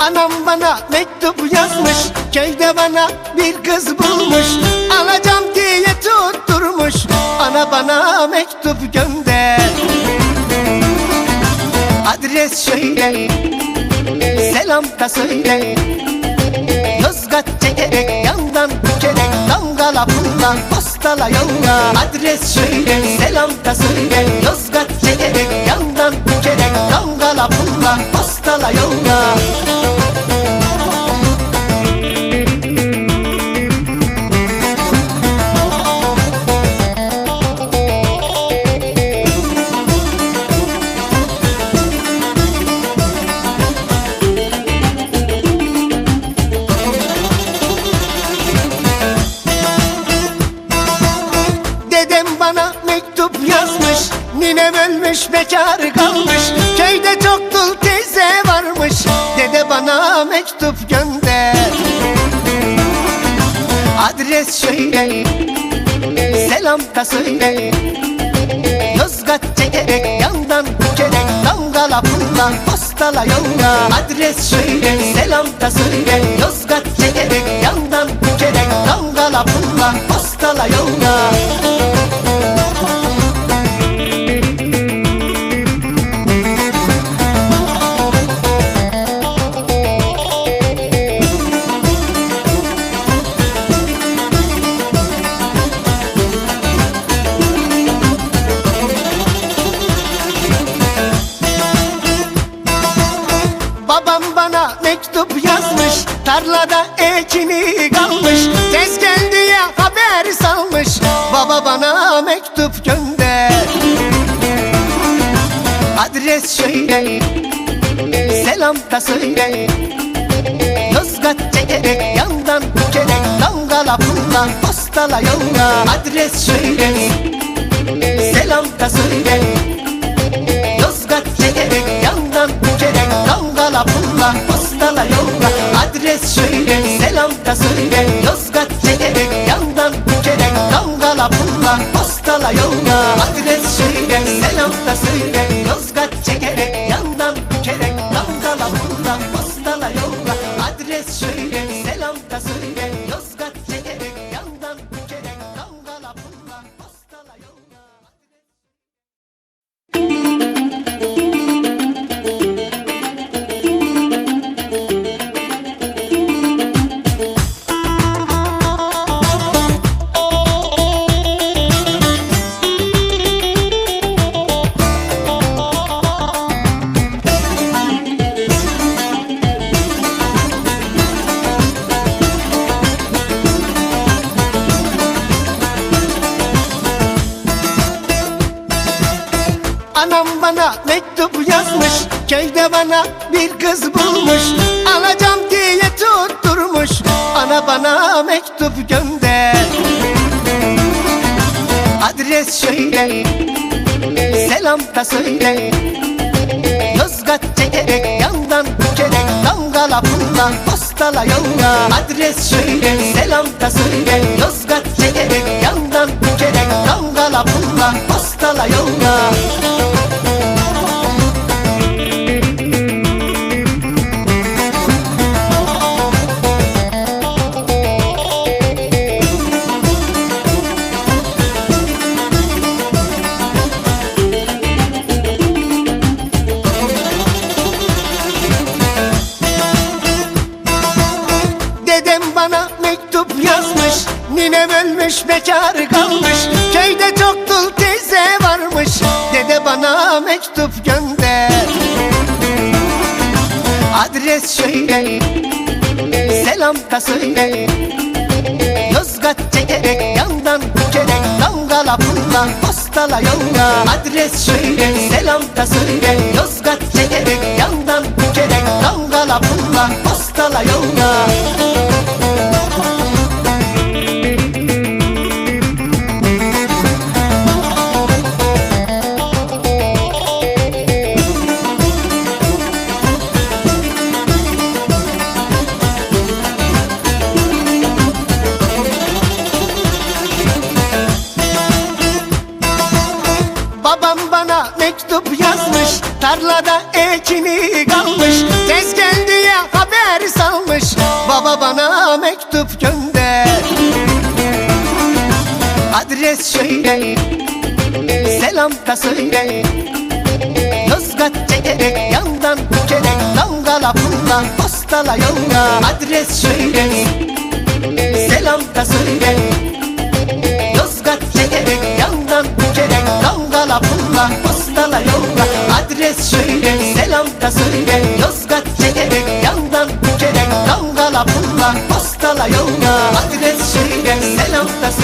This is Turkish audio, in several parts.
Anam bana mektup yazmış Köyde bana bir kız bulmuş. Alacağım diye tutturmuş Ana bana mektup gönder. Adres şöyle Selam da söyle. Yozgat çekerek yandan bükerek Damgala pulla postala yolla. Adres şöyle selam da söyle. Yozgat çekerek Ninem ölmüş bekar kalmış. Köyde çok dul teyze varmış. Dede bana mektup gönder. Adres şöyle Selam da söyle. Yozgat çekerek yandan bükerek Damgala pulla postala yolla. Adres şöyle selam da söyle Babam bana mektup yazmış Tarlada ekini kalmış. Tez gel diye haber salmış Baba bana mektup gönder. Adres şöyle Selam da söyle. Yozgat çekerek yandan bükerek Damgala pulla postala yolla. Adres şöyle Selam da söyle Pulla postala yolla. Adres şöyle selam da söyle. Yozgat çekerek yandan bükerek Damgala pulla. Postala yolla Adres şöyle selam da söyle bana mektup yazmış. Köyde bana bir kız bulmuş. Alacağım diye tutturmuş. Ana bana mektup gönder. Adres şöyle. Selam da söyle. Yozgat çekerek yandan bükerek Damgala pulla postala yolla. Adres şöyle. Selam da söyle. Yozgat çekerek yandan bükerek Damgala pulla postala yolla Ölmüş bekar kalmış. Köyde çok dul teyze varmış. Dede bana mektup gönder. Adres şöyle Selam da söyle Yozgat çekerek yandan bükerek Damgala pulla postala yolla. Adres şöyle selam da söyle Yozgat çekerek yandan bükerek Damgala pulla postala yolla babam bana mektup yazmış Tarlada ekini kalmış. Tez gel diye haber salmış Baba bana mektup gönder Adres şöyle Selam da söyle. Yozgat çekerek yandan bükerek Damgala pulla postala yolla. Adres şöyle Selam da söyle. Damgala pulla postala yolla. Adres şöyle Selam da söyle. Yozgat çekerek yandan bükerek. Damgala pulla postala yolla. Adres şöyle Selam da söyle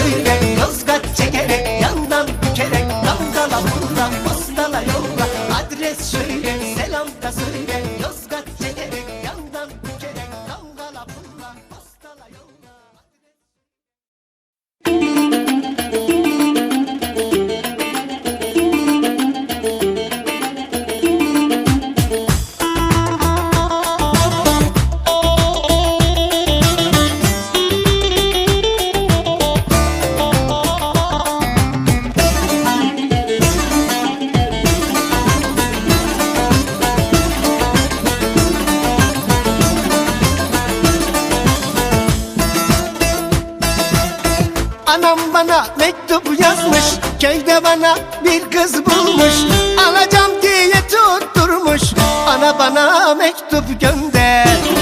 Anam bana mektup yazmış Köyde bana bir kız bulmuş. Alacağım diye tutturmuş Ana bana mektup gönder